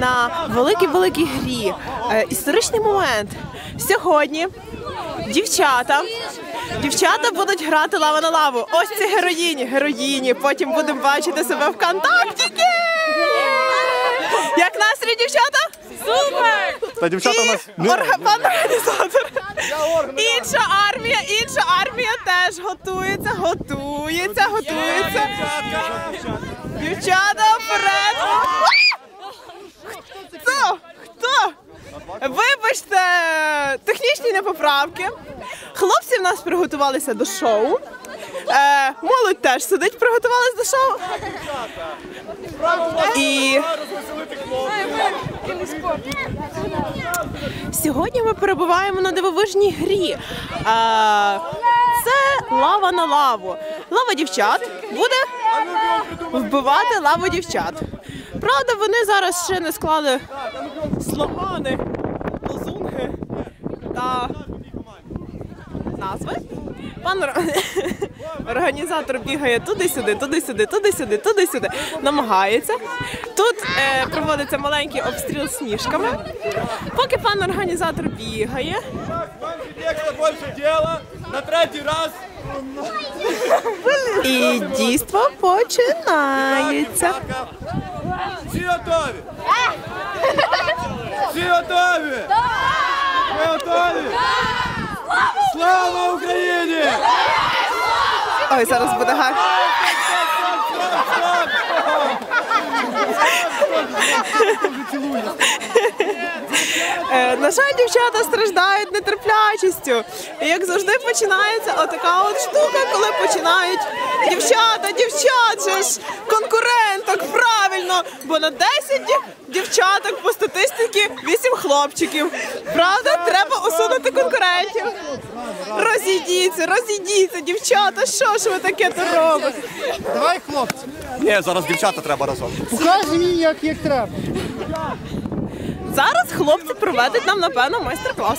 на великій-великій грі. Е, Історичний момент. Сьогодні дівчата. Дівчата будуть грати лава на лаву. Ось ці героїні, героїні. Потім будемо бачити себе в контактіки. Як настрій, дівчата? Супер! Та дівчата у нас І орга... пан організатор. Інша армія, інша армія теж готується, готується, готується. Дівчата технічні непоправки. Хлопці в нас приготувалися до шоу. Е, молодь теж сидить, приготувалися до шоу. І Сьогодні ми перебуваємо на дивовижній грі. А, це лава на лаву. Лава дівчат буде вбивати лаву дівчат. Правда, вони зараз ще не склали слогани, лозунги та назви. Пан організатор бігає туди-сюди, туди-сюди, туди-сюди, туди-сюди, намагається. Тут е, проводиться маленький обстріл сніжками. Поки пан організатор бігає. На третій раз. і дійство починається. Всі готові? Всі готові? Ви готові? Слава Україні! Ой, зараз буде гарно. Е, На жаль, дівчата страждають нетерплячістю. І як завжди починається отака от штука, коли починають дівчата, дівчат, же ж конкуренток, правильно, бо на 10 дівчаток по статистиці 8 хлопчиків. Правда, треба усунути конкурентів. Розійдіться, розійдіться, дівчата, що ж ви таке то робите? Давай, хлопці. Ні, зараз дівчата треба разом. Покажи їй, як, як треба. Зараз хлопці проведуть нам, напевно, майстер-клас.